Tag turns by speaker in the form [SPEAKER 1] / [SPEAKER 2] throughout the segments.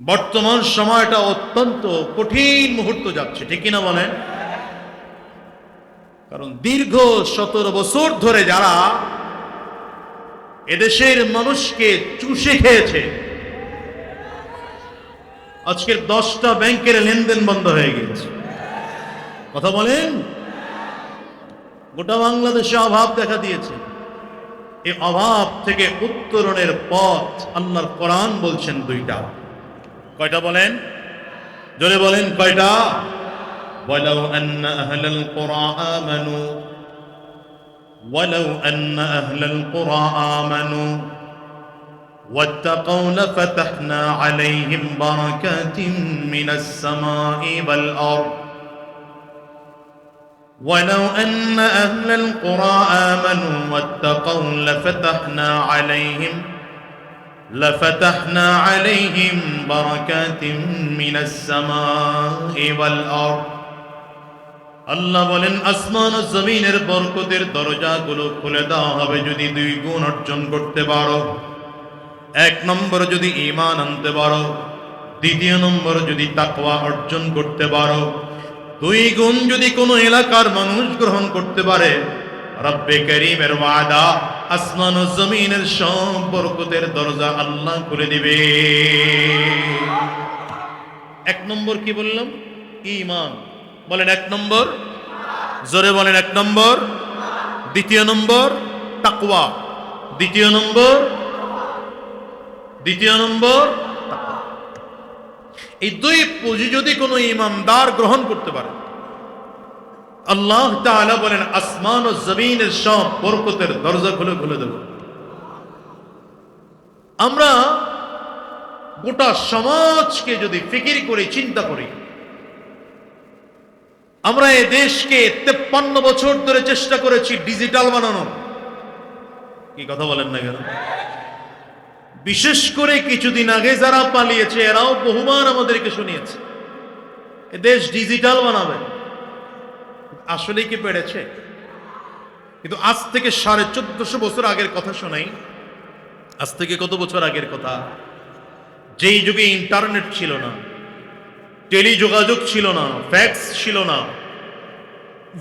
[SPEAKER 1] বর্তমান সময়টা অত্যন্ত কঠিন মুহূর্ত যাচ্ছে, ঠিক কিনা বলেন? কারণ দীর্ঘ সতেরো বছর ধরে যারা এদেশের মানুষকে চুষে খেয়েছে, আজকের দশটা ব্যাংকের লেনদেন বন্ধ হয়ে গিয়েছে। কথা বলেন? গোটা বাংলাদেশে অভাব দেখা দিয়েছে। এই অভাব থেকে উত্তরণের পথ আল্লাহর কোরআন বলছেন দুইটা। কয়টা বলেন জোরে বলেন কয়টা ولو أن أهل القرى آمنوا ولو أن أهل القرى آمنوا واتقوا لفتحنا عليهم بركات من السماء والأرض ولو أن أهل القرى آمنوا واتقوا لفتحنا عليهم لفتحنا عليهم بركات من السماء والأرض আল্লাহ বলেন আসমান ও জমিনের বরকতের দরজাগুলো খুলে দেওয়া হবে যদি দুই গুণ অর্জন করতে পারো এক নম্বর যদি ঈমান আনতে পারো দ্বিতীয় নম্বর যদি তাকওয়া অর্জন করতে পারো দুই গুণ যদি কোনো এলাকার মানুষ গ্রহণ করতে পারে রব্বে করিমের ওয়াদা, আসমান ও জমিনের সব বরকতের দরজা আল্লাহ খুলে দিবে। এক নম্বর কি বললাম? ঈমান। বলেন এক নম্বর। জোরে বলেন এক নম্বর। দ্বিতীয় নম্বর, তাকওয়া। দ্বিতীয় নম্বর। দ্বিতীয় নম্বর। এই দুই পুঁজি যদি কোনো ইমানদার গ্রহণ করতে পারে আল্লাহ তাআলা বলেন, আসমান ও জমিনের সব বরকতের দরজা খুলে খুলে দেব। আমরা গোটা সমাজকে যদি ফিকির করে, চিন্তা করি, আমরা এ দেশকে তেপ্পান্ন বছর ধরে চেষ্টা করেছি ডিজিটাল বানানোর কি কথা বলেন না কেন? বিশেষ করে কিছুদিন আগে যারা পালিয়েছে, এরাও বহুবার আমাদেরকে শুনিয়েছে, এ দেশ ডিজিটাল বানাবে। আসলে কি পেরেছে? কিন্তু আজ থেকে সাড়ে চোদ্দশো বছর আগের কথা শোনাই। আজ থেকে কত বছর আগের কথা? যেই যুগে ইন্টারনেট ছিল না টেলি যোগাযোগ ছিল না, ফ্যাক্স ছিল না,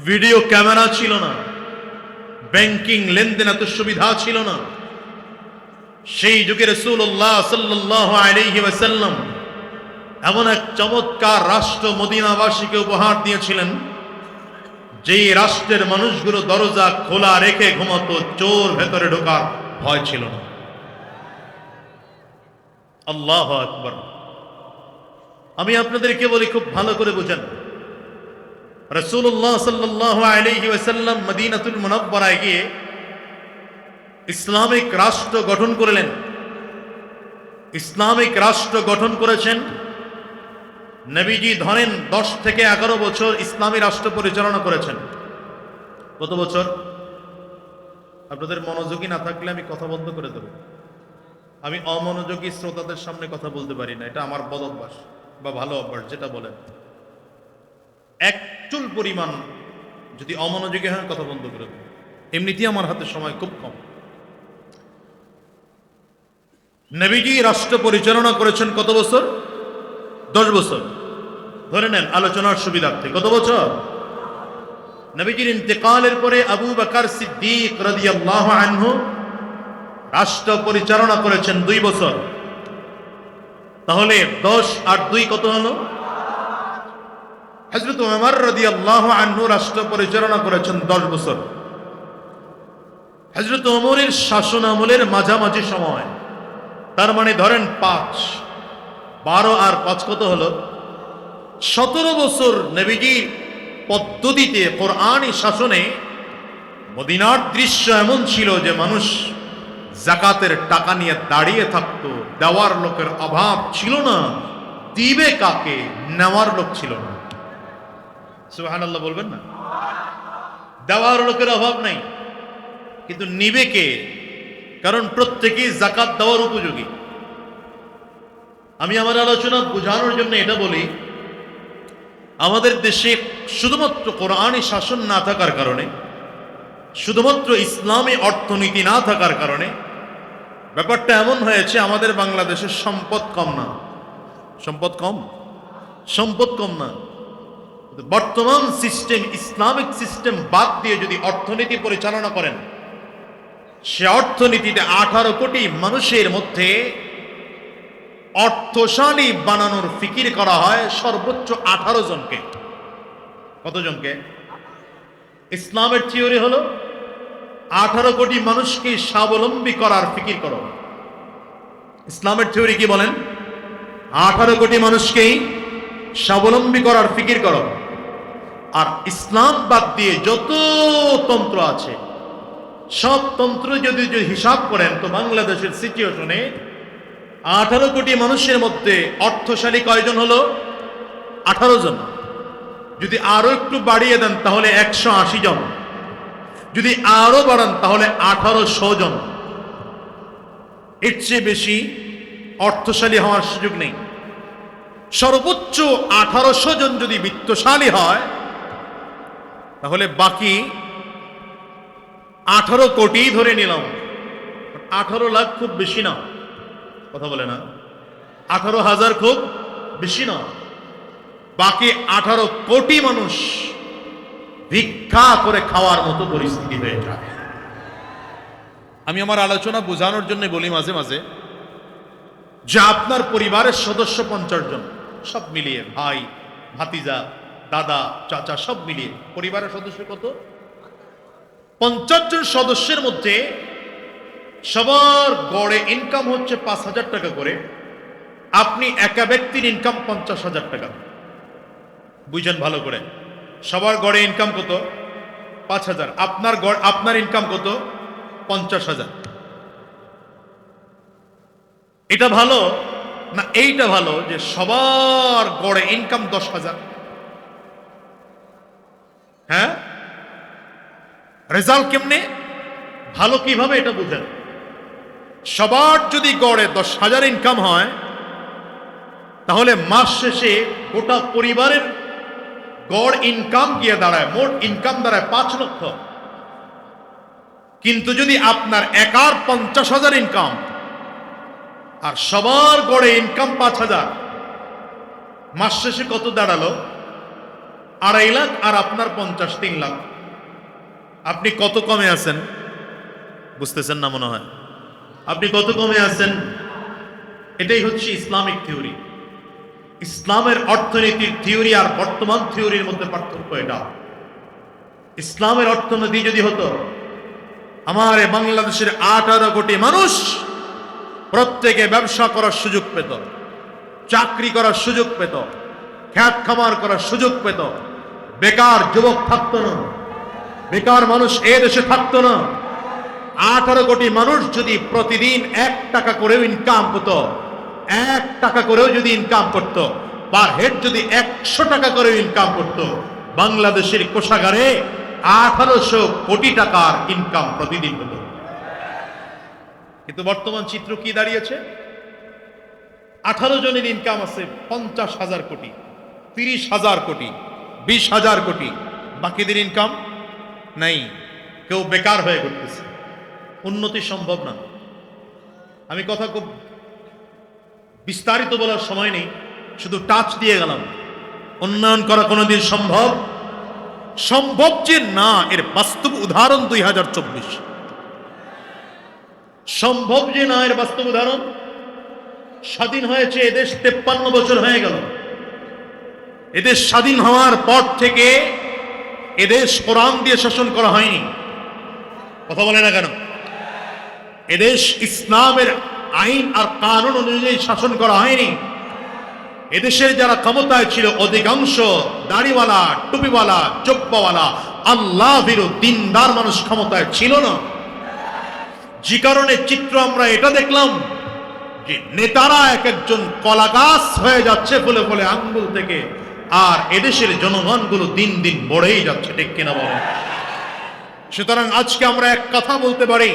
[SPEAKER 1] ভিডিও ক্যামেরা ছিল না, ব্যাংকিং লেনদেন এত সুবিধা ছিল না, সেই যুগে রসুল্লাহ সাল্লাহ ওয়াসাল্লাম এমন এক চমৎকার রাষ্ট্র মদিনাবাসীকে উপহার দিয়েছিলেন। যেই রাষ্ট্রের মানুষগুলো দরজা খোলা রেখে ঘুমাতো, চোর ভেতরে ঢোকার ভয় ছিল না। আল্লাহ আকবর। আমি আপনাদেরকে বলি, খুব ভালো করে বুঝেন। রসুল্লাহ সাল্লাহ আলহি ওয়াসাল্লাম মদিনাতুল মুনব্বরায় গিয়ে ইসলামিক রাষ্ট্র গঠন করলেন। ইসলামিক রাষ্ট্র গঠন করেছেন নবীজি ধরেন দশ থেকে এগারো বছর ইসলামী রাষ্ট্র পরিচালনা করেছেন। কত বছর? আপনাদের মনোযোগী না থাকলে আমি কথা বন্ধ করে দেব। আমি অমনোযোগী শ্রোতাদের সামনে কথা বলতে পারি না, এটা আমার বদ অভ্যাস বা ভালো অভ্যাস, যেটা বলেন। এক চুল পরিমাণ যদি অমনোযোগী হয় কথা বন্ধ করে দেব। এমনিতেই আমার হাতে সময় খুব কম। নবীজি রাষ্ট্র পরিচালনা করেছেন কত বছর? দশ বছর। ধরে নেন, আলোচনার সুবিধার্থে। কত বছর? নবীজির ইন্তেকালের পরে আবু বাকার সিদ্দিক রাদিয়াল্লাহু আনহু রাষ্ট্র পরিচালনা করেছেন দুই বছর। তাহলে দশ আর দুই কত হলো? হজরত উমর রাদিয়াল্লাহু আনহু রাষ্ট্র পরিচালনা করেছেন দশ বছর। হজরত ওমরের শাসন আমলের মাঝামাঝি সময়। তার মানে ধরেন পাঁচ। বারো আর পাঁচ কত হলো? সতেরো বছর নবীজি পদ্ধতিতে কোরআনী শাসনে মদিনার দৃশ্য এমন ছিল যে মানুষ জাকাতের টাকা নিয়ে দাঁড়িয়ে থাকতো, দেওয়ার লোকের অভাব ছিল না, দিবে কাকে, নেওয়ার লোক ছিল না। সুহান বলবেন না? দেওয়ার লোকের অভাব নাই, কিন্তু নিবে কে? কারণ প্রত্যেকেই জাকাত দেওয়ার উপযোগী। আমি আমার আলোচনা বোঝানোর জন্য এটা বলি আমাদের দেশে শুধুমাত্র কোরআনী শাসন না থাকার কারণে, শুধুমাত্র ইসলামী অর্থনীতি না থাকার কারণে, ব্যাপারটা এমন হয়েছে, আমাদের বাংলাদেশের সম্পদ কম না। সম্পদ কম? সম্পদ কম না। বর্তমান সিস্টেম, ইসলামিক সিস্টেম বাদ দিয়ে যদি অর্থনীতি পরিচালনা করেন, সে অর্থনীতিতে আঠারো কোটি মানুষের মধ্যে অর্থশালী বানানোর ফিকির করা হয় সর্বোচ্চ আঠারো জনকে। কতজনকে? ইসলামের থিওরি হলো, আঠারো কোটি মানুষকে স্বাবলম্বী করার ফিকির করো। ইসলামের থিওরি কি বলেন? আঠারো কোটি মানুষকেই স্বাবলম্বী করার ফিকির করো। আর ইসলাম বাদ দিয়ে যত তন্ত্র আছে, সব তন্ত্র যদি যদি হিসাব করেন, তো বাংলাদেশের সিচুয়েশনে আঠারো কোটি মানুষের মধ্যে অর্থশালী কয়জন হলো? আঠারো জন। যদি আরও একটু বাড়িয়ে দেন, তাহলে একশো আশি জন। যদি আরও বাড়ান, তাহলে আঠারোশো জন। এর চেয়ে বেশি অর্থশালী হওয়ার সুযোগ নেই। সর্বোচ্চ আঠারোশো জন যদি বিত্তশালী হয়, তাহলে বাকি আঠারো কোটি ধরে নিলাম। আঠারো লাখ খুব বেশি না। কথা বলে না। আঠারো হাজার খুব বেশি না। বাকি আঠারো কোটি মানুষ ভিক্ষা করে খাওয়ার মতো পরিস্থিতি হয়ে যায়। আমি আমার আলোচনা বোঝানোর জন্য বলি মাঝে মাঝে যে আপনার পরিবারের সদস্য পঞ্চাশ জন, সব মিলিয়ে ভাই, ভাতিজা, দাদা, চাচা, সব মিলিয়ে পরিবারের সদস্য কত? পঞ্চাশ জন সদস্যের মধ্যে সবার গড়ে ইনকাম হচ্ছে পাঁচ হাজার টাকা করে। আপনি একা ব্যক্তির ইনকাম পঞ্চাশ হাজার টাকা। বুঝেন ভালো করে? সবার গড়ে ইনকাম কত? পাঁচ হাজার। আপনার গড়, আপনার ইনকাম কত? পঞ্চাশ হাজার। এটা ভালো না এইটা ভালো যে সবার গড়ে ইনকাম দশ হাজার? হ্যাঁ? রেজাল্ট কেমনে? ভালো কীভাবে এটা বুঝেন। সবার যদি গড়ে দশ হাজার ইনকাম হয়, তাহলে মাস শেষে গোটা পরিবারের গড় ইনকাম গিয়ে দাঁড়ায়, মোট ইনকাম দাঁড়ায় পাঁচ লক্ষ। কিন্তু যদি আপনার একার পঞ্চাশ হাজার ইনকাম আর সবার গড়ে ইনকাম পাঁচ হাজার, মাস শেষে কত দাঁড়াল? আড়াই লাখ আর আপনার পঞ্চাশ, তিন লাখ। আপনি কত কমে আছেন? বুঝতেছেন না মনে হয়? আপনি কত কমে আছেন? এটাই হচ্ছে ইসলামিক থিওরি। ইসলামের অর্থনীতির থিওরি আর বর্তমান থিওরির মধ্যে পার্থক্য এটা। ইসলামের অর্থনীতি যদি হতো, আমার বাংলাদেশের আঠারো কোটি মানুষ প্রত্যেকে ব্যবসা করার সুযোগ পেত, চাকরি করার সুযোগ পেত, খ্যাত খামার করার সুযোগ পেত। বেকার যুবক থাকতো না, বেকার মানুষ এ দেশে থাকতো না। আঠারো কোটি মানুষ যদি প্রতিদিন এক টাকা করেও ইনকাম হতো, এক টাকা করেও যদি ইনকাম করত পার হেড যদি একশো টাকা করেও ইনকাম করত, বাংলাদেশের কোষাগারে আঠারোশো কোটি টাকার ইনকাম প্রতিদিন হতো। কিন্তু বর্তমান চিত্র কি দাঁড়িয়েছে? আঠারো জনের ইনকাম আছে পঞ্চাশ হাজার কোটি, তিরিশ হাজার কোটি, বিশ হাজার কোটি। বাকিদের ইনকাম নাই। কেউ বেকার হয়ে ঘুরতেছে। উন্নতি সম্ভব না। আমি কথা খুব বিস্তারিত বলার সময় নেই, শুধু টাচ দিয়ে গেলাম। উন্নয়ন করা কোনোদিন সম্ভব? সম্ভব যে না, এর বাস্তব উদাহরণ দুই হাজার চব্বিশ। সম্ভব যে না, এর বাস্তব উদাহরণ? স্বাধীন হয়েছে এদেশ, তেপ্পান্ন বছর হয়ে গেল। এদেশ স্বাধীন হওয়ার পর থেকে এদেশ কোরআন দিয়ে শাসন করা হয়নি। কথা বলে না কেন? এদেশ ইসলামের আইন আর কানুন অনুযায়ী শাসন করা হয়নি। এদেশের যারা ক্ষমতায় ছিল, অধিকাংশ দাড়িওয়ালা, টুপিওয়ালা চোপ্পাওয়ালা আল্লাহ বিরু দিনদার মানুষ ক্ষমতায় ছিল না। যে কারণে চিত্র আমরা এটা দেখলাম যে নেতারা এক একজন কলা গাছ হয়ে যাচ্ছে বলে বলে আঙ্গুল থেকে, আর এদেশের জনগণগুলো দিন দিন বড়েই যাচ্ছে, ঠিক কিনা বলেন সুতরাং আজকে আমরা এক কথা বলতে পারি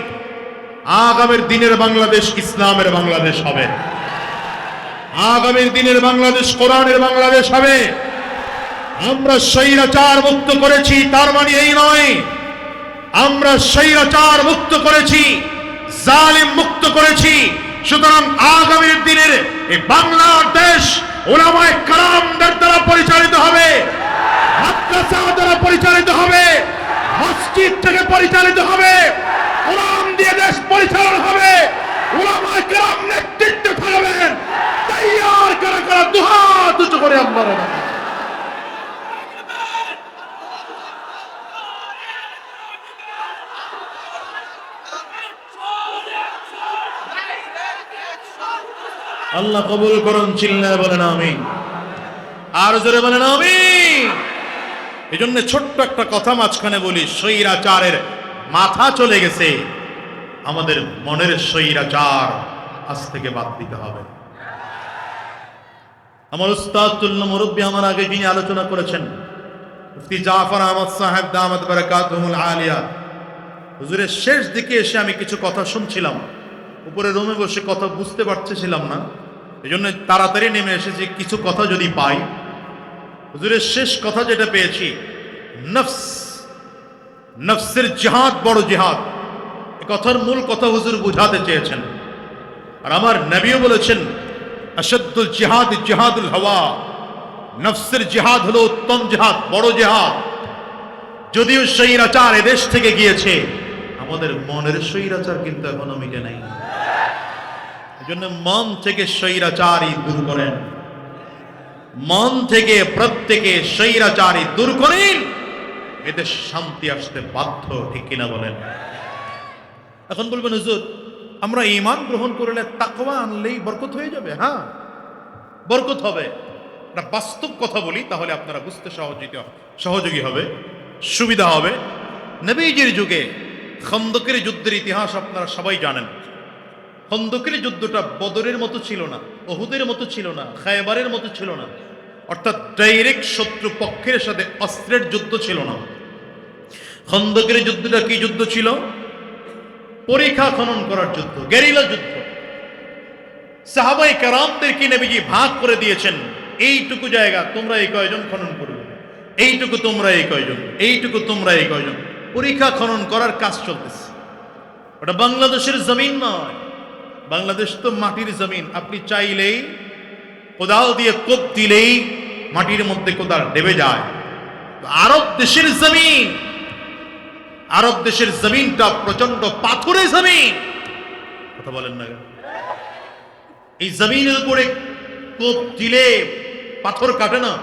[SPEAKER 1] আগামীর দিনের বাংলাদেশ ইসলামের বাংলাদেশ হবে। আগামীর দিনের বাংলাদেশ কোরআনের বাংলাদেশ হবে। আমরা স্বৈরাচার মুক্ত করেছি, তার মানে এই নয়। আমরা স্বৈরাচার মুক্ত করেছি, জালিম মুক্ত করেছি। সুতরাং আগামীর দিনের এই বাংলাদেশ ওলামায় কালামদের দ্বারা পরিচালিত হবে। মাদ্রাসা দ্বারা পরিচালিত হবে। মসজিদ থেকে পরিচালিত হবে। কোরআন দিয়ে দেশ পরিচালনা হবে। নেতৃত্বে থাকবেন। তাইয়ার করা করা দুহাত করে আল্লাহর আল্লাহ কবুল করুন চিল্লা বলেন আমি আর জোরে বলেন আমি এই জন্য ছোট্ট একটা কথা মাঝখানে বলি, স্বৈরাচারের মাথা চলে গেছে। আমাদের মনের স্বৈরাচার আজ থেকে বাদ দিতে হবে। আমার উস্তাদুল্লাহ মুরব্বী আমার আগে যিনি আলোচনা করেছেন জাফর আহমদ সাহেব দামাত বারাকাতুহুল আলিয়া, হুজুরের শেষ দিকে এসে আমি কিছু কথা শুনছিলাম। উপরে রুমে বসে কথা বুঝতে পারতেছিলাম না। এই জন্য তাড়াতাড়ি নেমে এসেছি, কিছু কথা যদি পাই। হুজুরের শেষ কথা যেটা পেয়েছি, নফস, নফসের জেহাদ বড় জিহাদ। কথার মূল কথা হুজুর বুঝাতে চেয়েছেন। আর আমার নবীও বলেছেন আসাদুল জিহাদ জিহাদুল হওয়া। নফসের জিহাদ হলো উত্তম জিহাদ, বড় জিহাদ। যদিও স্বৈরাচার এদেশ থেকে গিয়েছে, আমাদের মনের স্বৈরাচার কিন্তু এখনও মিটে নাই। এজন্য মন থেকে স্বৈরাচারই দূর করেন। মন থেকে প্রত্যেকে স্বৈরাচারী দূর করেন। এতে শান্তি আসতে বাধ্য, ঠিক কিনা বলেন? এখন বলবেন, হুজুর, আমরা ইমান গ্রহণ করলে তাকওয়া আনলেই বরকত হয়ে যাবে? হ্যাঁ বরকত হবে। একটা বাস্তব কথা বলি, তাহলে আপনারা বুঝতে সহযোগী সহযোগী হবে, সুবিধা হবে। নবীজির যুগে খন্দকের যুদ্ধের ইতিহাস আপনারা সবাই জানেন। খন্দকের যুদ্ধটা বদরের মতো ছিল না অহুদের মতো ছিল না, খায়বারের মতো ছিল না। অর্থাৎ ডাইরেক্ট শত্রু পক্ষের সাথে অস্ত্রের যুদ্ধ ছিল না। খন্দকের যুদ্ধটা কি যুদ্ধ ছিল? পরীক্ষা খনন করার যুদ্ধ, গেরিলা যুদ্ধ। সাহাবাই কারামদেরকে নবীজি ভাগ করে দিয়েছেন? এইটুকু জায়গা তোমরা এই কয়জন খনন করবে? এইটুকু তোমরা এই কয়জন? এইটুকু তোমরা এই কয়জন? পরীক্ষা খনন করার কাজ চলতেছে। ওটা বাংলাদেশের জমিন নয়। বাংলাদেশ তো মাটির জমিন। আপনি চাইলেই কোদাল দিয়ে কোপ দিলেই মাটির মধ্যে কোদাল ডেবে যায়। আরব দেশের জমিন। আরব দেশের জমিনটা প্রচণ্ড পাথুরে জমিন। কথা বলেন না এই জমিনের উপরে কোপ দিলে পাথর কাটে না।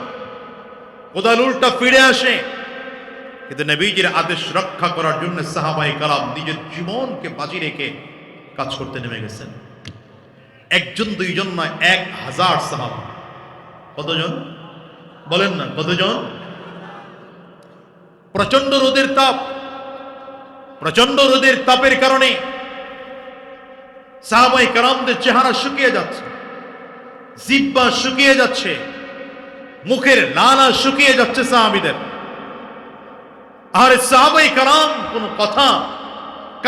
[SPEAKER 1] কোদাল উল্টা ফিরে আসে। কিন্তু নবীজির আদেশ রক্ষা করার জন্য সাহাবাই কালাম নিজের জীবনকে বাজি রেখে কাজ করতে নেমে গেছেন। একজন, দুইজন নয় এক হাজার সাহাবা। কতজন? বলেন না, কতজন? প্রচণ্ড রোদের তাপ। প্রচণ্ড রোদের তাপের কারণে সাহাবাই কারামদের চেহারা শুকিয়ে যাচ্ছে, জিব্বা শুকিয়ে যাচ্ছে, মুখের লালা শুকিয়ে যাচ্ছে সাহাবিদের। আর সাহাবাই কারাম কোন কথা,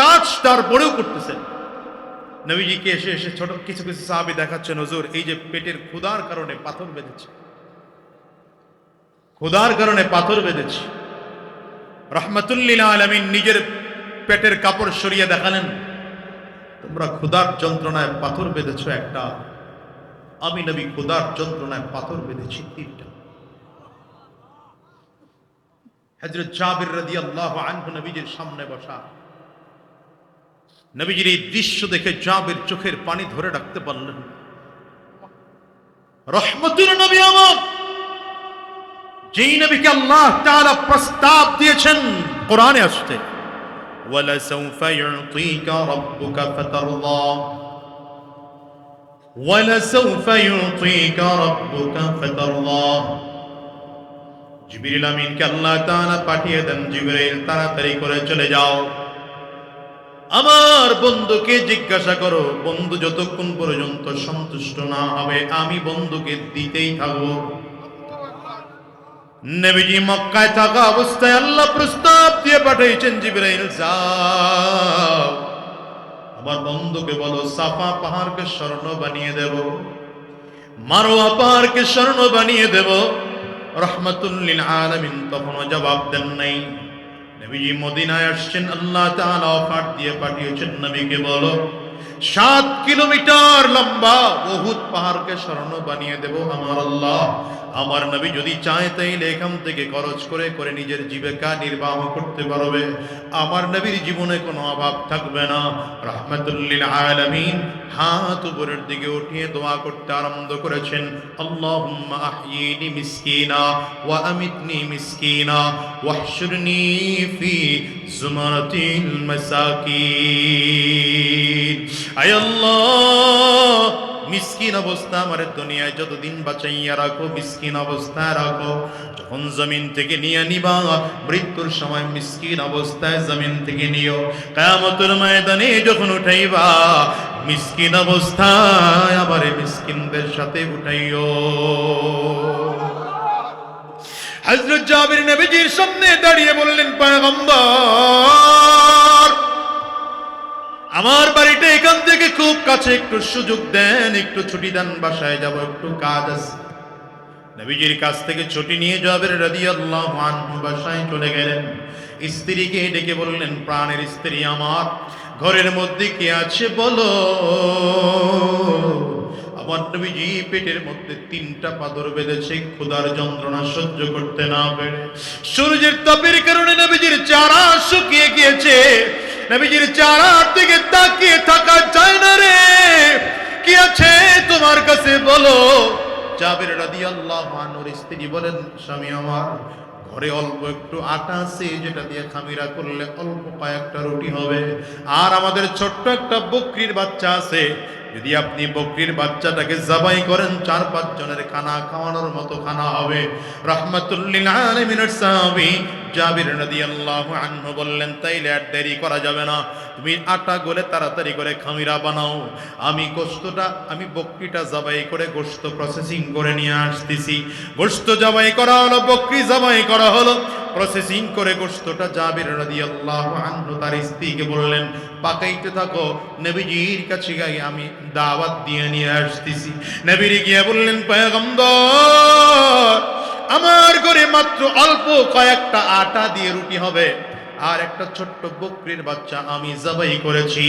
[SPEAKER 1] কাজ তার বড়েও করতেছেন। নবীজিকে এসে এসে ছোট কিছু কিছু সাহাবি দেখাচ্ছেন নজর এই যে পেটের ক্ষুধার কারণে পাথর বেঁধেছে, ক্ষুধার কারণে পাথর বেঁধেছে। রহমতুল্লিল আলমিন নিজের পেটের কাপড় সরিয়ে দেখালেন, তোমরা ক্ষুধার যন্ত্রণায় পাথর বেঁধেছ একটা। আমি নবী ক্ষুধার যন্ত্রণায় পাথর বেঁধেছি তিনটা। হজরত জাবির রাদি আল্লাহ আনহু নবীজির সামনে বসা। নবীজির এই দৃশ্য দেখে জাবির চোখের পানি ধরে রাখতে পারলেন। রহমতুল নবী আমার, যেই নবীকে আল্লাহ তাআলা প্রস্তাব দিয়েছেন, কোরআনে আসতে ولسوف يعطيك ربك فترضى ولسوف يعطيك ربك فترضى জিবরিল আমিনকে আল্লাহ তাআলা পাঠিয়ে দেন জিবরিল তাড়াতাড়ি করে চলে যাও আমার বন্ধুকে জিজ্ঞাসা করো বন্ধু যতক্ষণ পর্যন্ত সন্তুষ্ট না হবে আমি বন্ধুকে দিতেই থাকবো নবীজি মক্কায় থাকা অবস্থায় আল্লাহ প্রস্তাব দিয়ে পাঠিয়েছেন জিবরাইল, যাও। আমার বন্ধুকে বলো, সাফা পাহাড়কে স্বর্ণ বানিয়ে দেব, মারোয়া পাহাড়কে স্বর্ণ বানিয়ে দেব। রহমতুল্লিল আলামিন তখনও জবাব দেন নাই। নবীজি মদিনায় আসছেন, আল্লাহ তাআলা অফার দিয়ে পাঠিয়েছেন, নবীকে বলো সাত কিলোমিটার লম্বা বহুত পাহাড়কে স্মরণ বানিয়ে দেব আমার আল্লাহ। আমার নবী যদি চায় তাইলে এখান থেকে খরচ করে করে নিজের জীবিকা নির্বাহ করতে পারবে। আমার নবীর জীবনে কোনো অভাব থাকবে না। রহমতুল্লিল আলামিন হাত উপরের দিকে উঠিয়ে দোয়া করতে আরম্ভ করেছেন। আল্লাহুম্মা আহয়িনি মিসকিনা ওয়া আমিতনি মিসকিনা ওয়াহশুরনি ফি জুমারাতিল মাসাকিন। আয় আল্লাহ, মিসকিন অবস্থা আমার দুনিয়ায় যতদিন বাঁচাইয়া রাখো, মিসকিন অবস্থায় রাখো। যখন জমিন থেকে নিয়ে নিবা, মৃত্যুর সময় মিসকিন অবস্থায় জমিন থেকে নিও। কায়ামতের ময়দানে যখন উঠাইবা, মিসকিন অবস্থায় আবার মিসকিনদের সাথে উঠাইও। হযরত জাবির নবীজির সামনে দাঁড়িয়ে বললেন, পয়গম্বর, আমার বাড়িটা এখান থেকে খুব কাছে, একটু সুযোগ দেন, একটু ছুটি দেন, বাসায় যাব, একটু কাজ আছে। নবীজির কাছ থেকে ছুটি নিয়ে যাবের রাদিয়াল্লাহু আনহু বাসায় চলে গেলেন। স্ত্রীকে ডেকে বললেন, প্রাণের স্ত্রী আমার, ঘরের মধ্যে কে আছে বলো? আমার নবীজি পেটের মধ্যে তিনটা পাথর বেঁধেছে ক্ষুধার যন্ত্রণা সহ্য করতে না পেরে সূর্যের তাপের কারণে নবীজির চারা শুকিয়ে গিয়েছে। নবীজির চারার দিকে তাকিয়ে থাকা যায় না রে। কি আছে তোমার কাছে বলো? জাবের রাদিয়াল্লাহু আনহুর স্ত্রী বলেন, স্বামী আমার, ঘরে অল্প একটু আটা আছে, যেটা দিয়ে খামিরা করলে অল্প কয়েকটা রুটি হবে। আর আমাদের ছোট্ট একটা বকরির বাচ্চা আছে যদি আপনি বকরির বাচ্চাটাকে জবাই করেন, চার পাঁচ জনের খানা খাওয়ানোর মতো খানা হবে। রহমাতুল্লিল আলামিনের সাহাবী জাবির রাদিয়াল্লাহু আনহু বললেন, তাইলে আর দেরি করা যাবে না। তুমি আটা গলে তাড়াতাড়ি করে খামিরা বানাও। আমি গোস্তটা আমি বকরিটা জবাই করে গোস্ত প্রসেসিং করে নিয়ে আসতেছি। গোস্ত জবাই করা হলো, বকরি জবাই করা হলো। প্রসেসিং করে গোস্তটা জাবির রাদিয়াল্লাহু আনহু তার স্ত্রীকে বললেন পাকাইতে থাকো, নবীজির কাছে গাই আমি দাওয়াত দিয়ে নিয়ে আসতেছি। নবীর গিয়ে বললেন, পয়গম্বর আমার ঘরে মাত্র অল্প কয়েকটা আটা দিয়ে রুটি হবে। আর একটা ছোট্ট বকরির বাচ্চা আমি জবাই করেছি।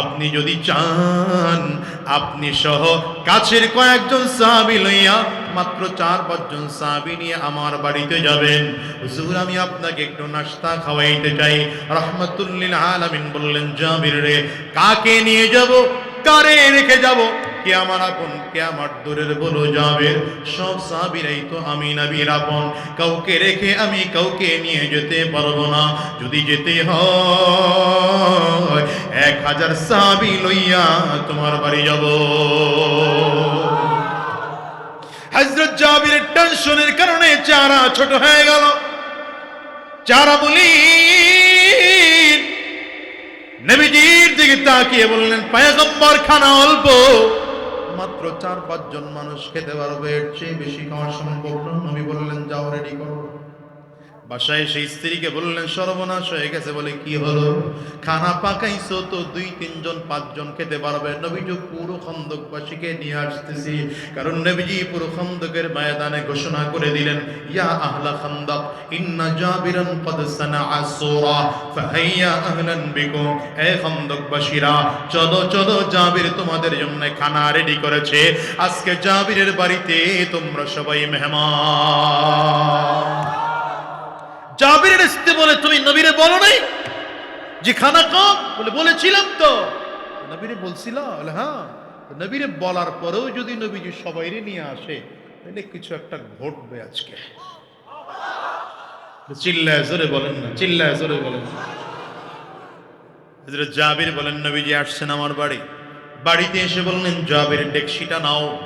[SPEAKER 1] আপনি যদি চান, আপনি সহ কাছের কয়েকজন সাহাবি লইয়া মাত্র চার পাঁচজন সাহাবি নিয়ে আমার বাড়িতে যাবেন। হুজুর, আমি আপনাকে একটু নাস্তা খাওয়াইতে চাই। রহমতুল্লিল আলামিন বললেন জামির রে, কাকে নিয়ে যাব? কারে রেখে যাব? কে আমার আপন কে আমার দূরের বলো যাবে সব সাহাবিরাই তো আমি আপন। কাউকে রেখে আমি কাউকে নিয়ে যেতে পারব না। যদি যেতে হয়, এক হাজার লইয়া তোমার বাড়ি যাব। হজরত টেনশনের কারণে চারা ছোট হয়ে গেল। চারা বলি নবীজির দিকে তাকিয়ে বললেন পায়গম্বর খানা অল্প। মাত্র চার পাঁচজন মানুষ খেতে পারবে, এর চেয়ে বেশি খাওয়া সম্ভব নয়। নবী বললেন, যাও রেডি করো। বাসায় সেই স্ত্রীকে বললেন, সর্বনাশ হয়ে গেছে বলে কি হলো? খানা পাকাইছো তো দুই, তিনজন, পাঁচজন খেতে পারবে? নবীজি পুরো খন্দকবাসীকে নিয়ে আসতেছি। কারণ নবীজি পুরো খন্দকের ময়দানে ঘোষণা করে দিলেন, ইয়া আহলা খন্দক, ইন্না জাবিরান কদ সানাআ সূরা, ফাহাইয়া আহলান বিকুম। হে খন্দকবাসীরা, চলো চলো, জাবির তোমাদের জন্য খানা রেডি করেছে। আজকে জাবিরের বাড়িতে তোমরা সবাই মেহমান। জাবিরের স্ত্রী বলে, তুমি নবীরে বলো নাই? যে খানা কম বলে, বলেছিলাম তো। নবীরে বলছিল, বলে হ্যাঁ। নবীরে বলার পরেও যদি নবীজি সবাইরে নিয়ে আসে, তাহলে কিছু একটা ঘটবে আজকে। চিল্লায় জোরে বলেন না, চিল্লায় জোরে বলেন জাবির বলেন, নবীজি আসছেন আমার বাড়ি। বাড়িতে এসে বললেন জাবির ডেকশিটা নাও।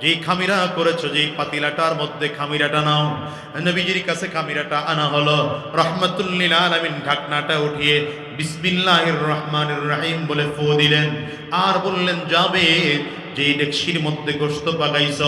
[SPEAKER 1] যেই খামিরা করেছ, যেই পাতিলাটার মধ্যে খামিরাটা নাও। নবীজির কাছে খামিরাটা আনা হলো। রহমতুল্লিল আলমিন ঢাকনাটা উঠিয়ে বিসমিল্লাহির রহমানির রাহিম বলে ফু দিলেন। আর বললেন, যাবে? যেই ডেকশির মধ্যে গোস্ত পাকাইছ,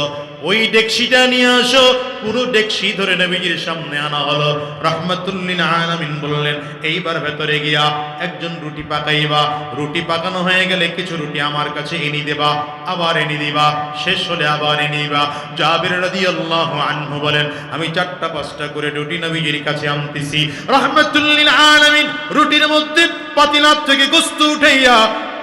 [SPEAKER 1] ওই ডেকশিটা নিয়ে আসো। পুরো ডেকশি ধরে নবীজির সামনে আনা হলো। রহমতুল্লিল আলামিন বললেন, এইবার ভেতরে গিয়া একজন রুটি পাকাইবা। রুটি পাকানো হয়ে গেলে কিছু রুটি আমার কাছে এনে দেবা, আবার এনে দিবা, শেষ হলে আবার এনে দিবা। জাবির রাদিয়াল্লাহু আনহু বলেন, আমি চারটা, পাঁচটা করে রুটি নবীজির কাছে আনতেছি। রহমতুল্লিল আলামিন রুটির মধ্যে পাতিলার থেকে গোস্ত উঠাইয়া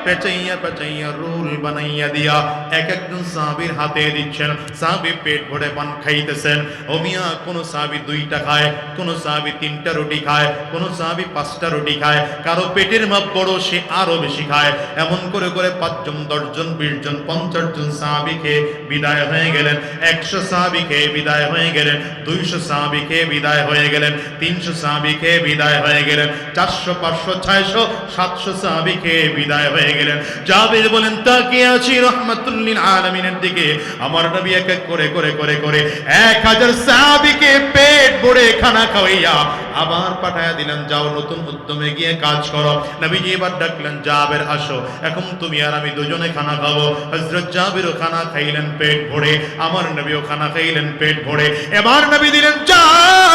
[SPEAKER 1] পেঁচাইয়া পেঁচাইয়া রোল বানাইয়া দিয়া। এক একজন সাহাবির হাতে দিচ্ছেন সাহাবি পেট ভরে পান খাইতেছেন। ও মিয়া, কোন সাহাবি দুইটা খায়, কোন সাহাবি তিনটা রুটি খায়, কোন সাহাবি পাঁচটা রুটি খায়। কারও পেটের মাপ বড়, সে আরও বেশি খায়। এমন করে করে পাঁচজন, দশজন বিশ জন পঞ্চাশ জন সাহাবি খেয়ে বিদায় হয়ে গেলেন। একশো সাহাবি খেয়ে বিদায় হয়ে গেলেন। দুইশো সাহাবি খেয়ে বিদায় হয়ে গেলেন। তিনশো সাহাবি খেয়ে বিদায় হয়ে গেলেন। চারশো, পাঁচশো, ছয়শো, সাতশো সাহাবি খেয়ে বিদায় হয়ে গেলেন। জাবের বলেন, তাকিয়ে আছি রহমতুল্লিল আলমিনের দিকে। আমার নবী এক এক করে করে করে করে এক হাজার সাহাবিকে পেট ভরে খানা খাওয়াইয়া আবার পাঠায়া দিলেন, যাও নতুন উদ্যমে গিয়ে কাজ করো। নবীজি এবার ডাকলেন, জাবের, আসো। এখন তুমি আর আমি দুজনে খানা খাব। হজরত জাবেরও খানা খাইলেন পেট ভরে, আমার নবীও খানা খাইলেন পেট ভরে। এবার নবী দিলেন, যাও!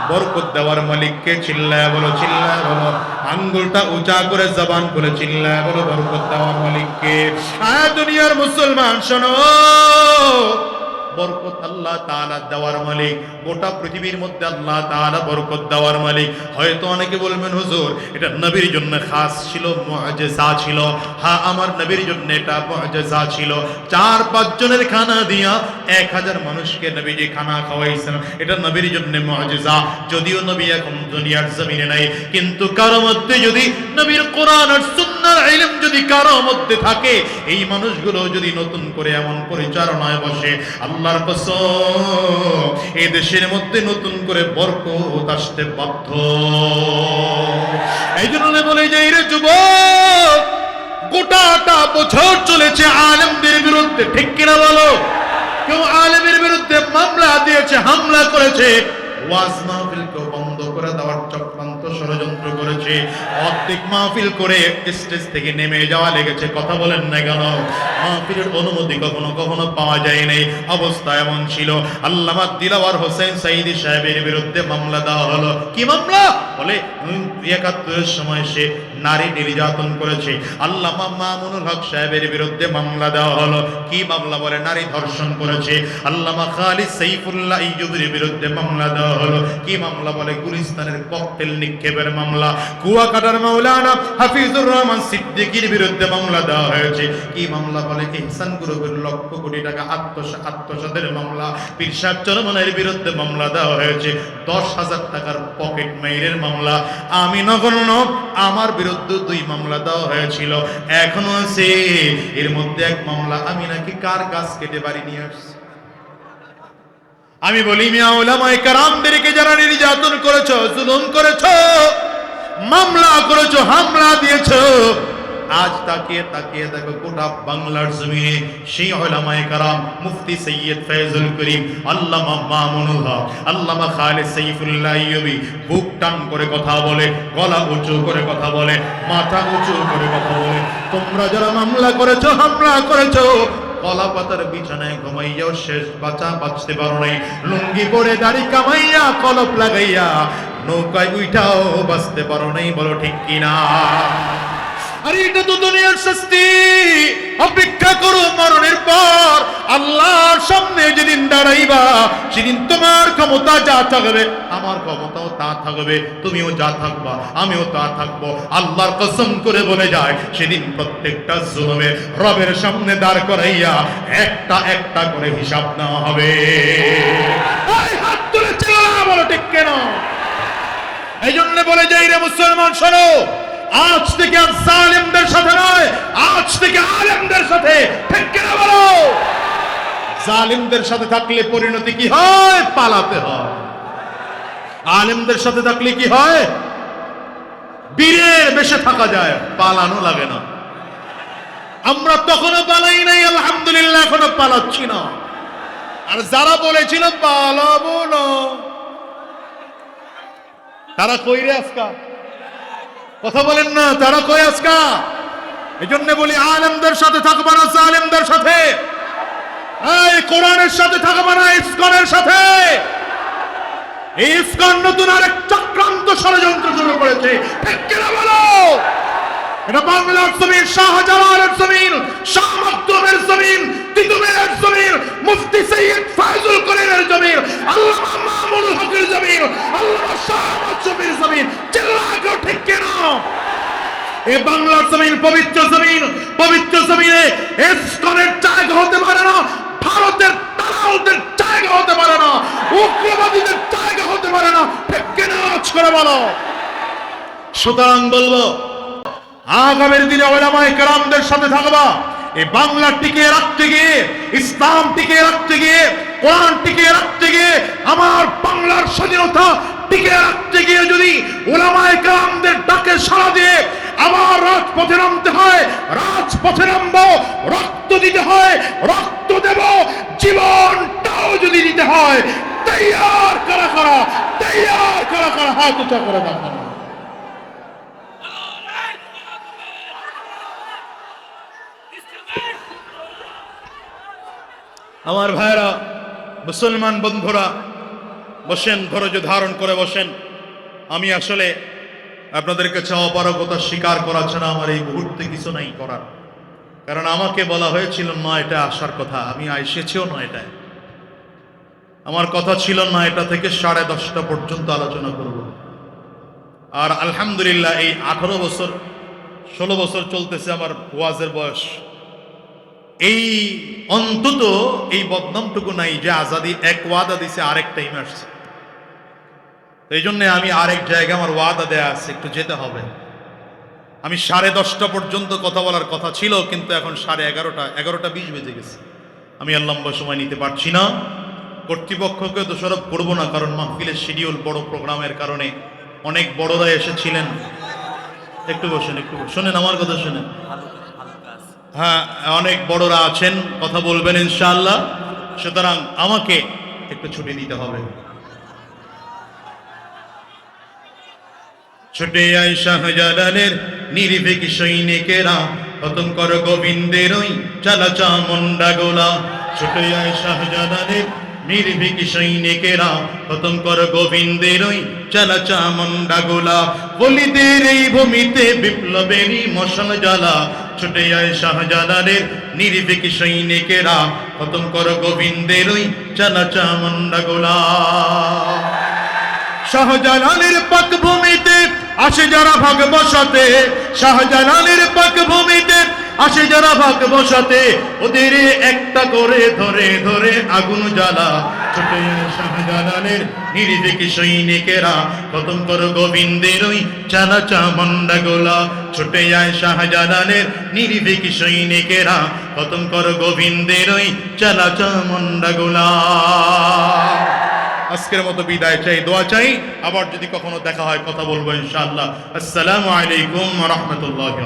[SPEAKER 1] বরকত দেওয়ার মালিককে চিল্লায় বলো চিল্লায় বলো। আঙ্গুলটা উঁচা করে জবান করে চিল্লায় বলো, বরকত দেওয়ার মালিককে আয় দুনিয়ার মুসলমান, শোনো। বরকত আল্লাহ তাআলা দেওয়ার মালিক। গোটা পৃথিবীর মধ্যে আল্লাহ তাআলা বরকত দেওয়ার মালিক। হয়তো অনেকে বলবেন, হুজুর, এটা নবীর জন্য খাস ছিল, মুআজিজা ছিল। হ্যাঁ আমার নবীর জন্য এটা মুআজিজা ছিল। চার, পাঁচ জনের খানা দিয়া এক হাজার মানুষকে নবীজি খানা খাওয়াইছেন। এটা নবীর জন্য মুআজিজা। যদিও নবী এখন দুনিয়ার জমিনে নাই, কিন্তু কারও মধ্যে যদি নবীর কোরআন আর সুন্নাহর ইলম যদি কারও মধ্যে থাকে, এই মানুষগুলো যদি নতুন করে এমন পরিচালনায় বসে কসম, এই দেশের মধ্যে নতুন করে বরকত আসতে বাধ্য। এই জন্য বলে যে রে যুবক, গোটাটা বছর চলেছে আলমদের বিরুদ্ধে, ঠিক কিনা বলো? কেউ আলমের বিরুদ্ধে মামলা দিয়েছে, হামলা করেছে। ওয়াজ বন্ধ করে দেওয়ার চক্রান্ত ষড়যন্ত্র করেছে, অর্ধেক মাহফিল করে স্টেজ থেকে নেমে যাওয়া লেগেছে। কথা বলেন না কেন? মাহফিলের অনুমতি কখনো কখনো পাওয়া যায় নাই। অবস্থা এমন ছিল। আল্লামা দিলাওয়ার হোসেন সাইদি সাহেবের বিরুদ্ধে মামলা দেওয়া হলো। কি মামলা? বলে একাত্তরের সময় সে নারী নির্যাতন করেছে। আল্লামা মামুনুল হক সাহেবের বিরুদ্ধে মামলা দেওয়া হলো। কি মামলা বলে? নারী ধর্ষণ করেছে। আল্লামা খালিদ সাইফুল্লাহ ইয়ুবের বিরুদ্ধে মামলা দেওয়া হলো। কি মামলা বলে? গুলিস্তানের ককটেল নিক্ষেপের মামলা। কুয়াকাটার মাওলানা হাফিজুর রহমান সিদ্দিকীর বিরুদ্ধে মামলা দেওয়া হয়েছে। কি মামলা বলে? ইহসান গ্রুপের লক্ষ কোটি টাকা আত্মসা, আত্মসাতের মামলা। পিরসাদ চরমনের বিরুদ্ধে মামলা দেওয়া হয়েছে। দশ হাজার টাকার পকেট মাইরের মামলা। আমি নগণ্য আমার বিরুদ্ধে দুই মামলা দেওয়া হয়েছিল। এখনও আছে। এর মধ্যে এক মামলা আমি নাকি কার গাছ কেটে বাড়ি নিয়ে আসছি? আমি বলি, মিয়া ওলামায়ে যারা নির্যাতন করেছ, জুলুম করেছ, মামলা করেছ, হামলা দিয়েছ আজ তাকিয়ে তাকিয়ে দেখো গোটা বাংলার জমিনে সেই ওলামায়ে কারাম, মুফতি সৈয়দ ফয়জুল করিম, আল্লামা মামুনুল হক, আল্লামা খালিদ সাইফুল্লাহ ইয়ুবি বুক টান করে কথা বলে, গলা উঁচু করে কথা বলে, মাথা উঁচু করে কথা বলে। তোমরা যারা মামলা করেছ, হামলা করেছ কলা বিছানায় ঘুমাইয়াও শেষ বাঁচা বাঁচতে পারো নাই। লুঙ্গি পরে দাড়ি কামাইয়া, কলপ লাগাইয়া, নৌকায় উইঠাও বাঁচতে পারো নাই বলো ঠিক কিনা? আরে এটা তো দুনিয়ার শাস্তি। অপেক্ষা করো মরণের পর। আল্লাহর সামনে যেদিন দাঁড়াইবা, সেদিন তোমার ক্ষমতা যা থাকবে, আমার ক্ষমতাও তা থাকবে, তুমিও যা থাকবা, আমিও তা থাকব। আল্লাহর কসম করে বলে যায়, সেদিন প্রত্যেকটা জুলুমে রবের সামনে দাঁড় করাইয়া একটা একটা করে হিসাব নেওয়া হবে। হাত তুলে বলো ঠিক কেন? এই জন্য বলে যাই রে মুসলমান, শোনো। আজ থেকে আর জালেমদের সাথে নয়, আজ থেকে আলেমদের সাথে। ঠিক কিনা বলো? জালিমদের সাথে থাকলে পরিণতি কি হয়? পালাতে হয়। আলেমদের সাথে থাকলে কি হয়? বীরের বেশে থাকা যায়, পালানো লাগে না। আমরা তখনও পালাই নাই, আলহামদুলিল্লাহ, এখনও পালাচ্ছি না। আর যারা বলেছিল, পালাবো না। তারা কই রে আজকা কথা বলেন না, তারা কয় আজকা? এই জন্য বলি আলেমদের সাথে থাকবা না আলেমদের সাথে। এই কোরআনের সাথে থাকবা না, ইস্কনের সাথে। এই ইস্কন নতুন আরেক চক্রান্ত ষড়যন্ত্র শুরু করেছে। ঠিক কিনা বলো? এটা বাংলার জমিন, শাহজালালের জমিন, শাহ মাকদুমের জমিন, তিতুমিরের জমিন, মুফতি সৈয়দ ফায়জুল করিমের জমিন, আল্লামা মামুনুল হকের জমিন, আল্লামা শাহ আহমদ জমিন, চিল্লা কেউ ঠিক কিনা? এ বাংলার জমিন পবিত্র জমিন, পবিত্র জমিনে ইসকনের জায়গা হতে পারে না, ভারতের দালালদের জায়গা হতে পারে না, উগ্রবাদীদের জায়গা হতে পারে না, ঠিক কিনা? আওয়াজ করে বলো। সুতরাং বলব আগামীর দিনে ওলামায়ে কেরামদের সাথে থাকবা। এই বাংলা টিকে রাখতে গিয়ে, ইসলাম টিকে রাখতে গিয়ে, কোরআন টিকে রাখতে গিয়ে, আমার বাংলার স্বাধীনতা টিকে রাখতে গিয়ে যদি ওলামায়ে কেরামদের ডাকে সাড়া দিয়ে আবার রাজপথে নামতে হয়, রাজপথে নামবো, রক্ত দিতে হয়, রক্ত দেব, জীবনটাও যদি দিতে হয়, তৈয়ার করা করা, তৈয়ার করা করা, হাত উঁচা করে দেখানো আমার ভাইরা মুসলমান বন্ধুরা, বসেন, ধৈর্য ধারণ করে বসেন। আমি আসলে আপনাদের কাছে অপারগতা স্বীকার করাচ্ছে না আমার এই মুহূর্তে কিছু নাই করার। কারণ আমাকে বলা হয়েছিল না এটা আসার কথা। আমি এসেছিও নয়টায় আমার কথা ছিল না এটা থেকে সাড়ে দশটা পর্যন্ত আলোচনা করব। আর আলহামদুলিল্লাহ, এই আঠারো বছর, ষোলো বছর চলতেছে আমার ওয়াজের বয়স। এই অন্তত এই বদনামটুকু নাই যে আজাদি এক ওয়াদা দিছে, আরেক টাইম আসছে। এই জন্য আমি আরেক জায়গায় আমার ওয়াদা দেয়া আছে, একটু যেতে হবে। আমি সাড়ে দশটা পর্যন্ত কথা বলার কথা ছিল, কিন্তু এখন সাড়ে এগারোটা এগারোটা বিশ বেজে গেছে। আমি আর লম্বা সময় নিতে পারছি না। কর্তৃপক্ষকে দোষারোপ করব না, কারণ মাহফিলের শিডিউল বড় প্রোগ্রামের কারণে অনেক বড়রা এসেছিলেন। একটু বসেন, একটু। শোনেন, আমার কথা শোনেন। হ্যাঁ অনেক বড়রা আছেন, কথা বলবেন ইনশাআল্লাহ। সুতরাং আমাকে একটু ছুটি দিতে হবে। ছুটে আয় শাহজালালের নির্ভীক সৈনিকেরা খতম কর গোবিন্দের ওই চালাচা চামুন্ডা গোলা। ছুটে আয় শাহজালালের নির্ভীক সৈনিকেরা খতম কর গোবিন্দের ওই চালা চামুন্ডা গোলা। বলিদের এই ভূমিতে বিপ্লবেরই মশাল জ্বালা। ছুটে আয় শাহজালালের নির্ভীক সৈনিকেরা খতম কর গোবিন্দের ওই চালা চামুন্ডা গোলা। শাহজালালের পাক ভূমিতে আসে যারা ভাগ বসাতে। শাহজালালের পাক ভূমিতে আসে যারা ভাগ বসাতে, ওদের একটা করে ধরে ধরে আগুন জ্বালা। ছোটে শাহজালালের নির্ভীক সৈনিকেরা খতম কর গোবিন্দের ওই চালা চামন্ডা গোলা। ছোটে যায় শাহজালালের নির্ভীক সৈনিকেরা খতম কর গোবিন্দের ওই চালা চামন্ডা গোলা। আজকের মতো বিদায় চাই, দোয়া চাই। আবার যদি কখনো দেখা হয়, কথা বলব ইনশাআল্লাহ। আসসালামু আলাইকুম রাহমাতুল্লাহি